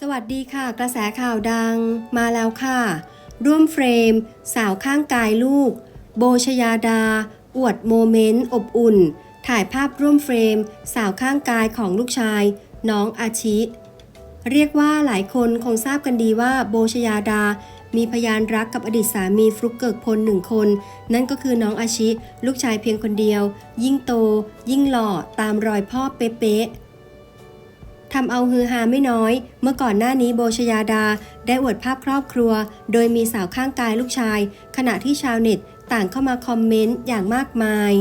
สวัสดีค่ะ กระแสข่าวดังมาแล้วค่ะ ร่วมเฟรม สาวข้างกายลูก โบชยาดา อวดโมเมนต์ อบอุ่น ถ่ายภาพร่วมเฟรม สาวข้างกายของลูกชาย น้องอาชิ เรียกว่าหลายคนคงทราบกันดีว่าโบชยาดา มีพยานรักกับอดีตสามีฟลุกเกิกพลหนึ่งคน นั่นก็คือน้องอาชิ ลูกชายเพียงคนเดียว ยิ่งโต ยิ่งหล่อตามรอยพ่อเป๊ะๆ ทำเอาฮือฮาไม่น้อย เมื่อก่อนหน้านี้โบชยาดา ได้อวดภาพครอบครัว โดยมีสาวข้างกายลูกชาย ขณะที่ชาวเน็ตต่างเข้ามาคอมเมนต์อย่างมากมาย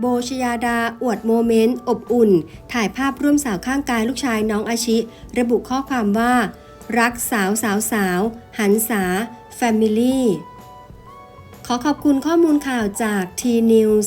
โบชยาดา อวดโมเมนต์ อบอุ่น ถ่ายภาพร่วมสาวข้างกายลูกชายน้องอาชิ ระบุข้อความว่า รักสาวสาวสาว หันษา Family ขอขอบคุณข้อมูลข่าวจาก T News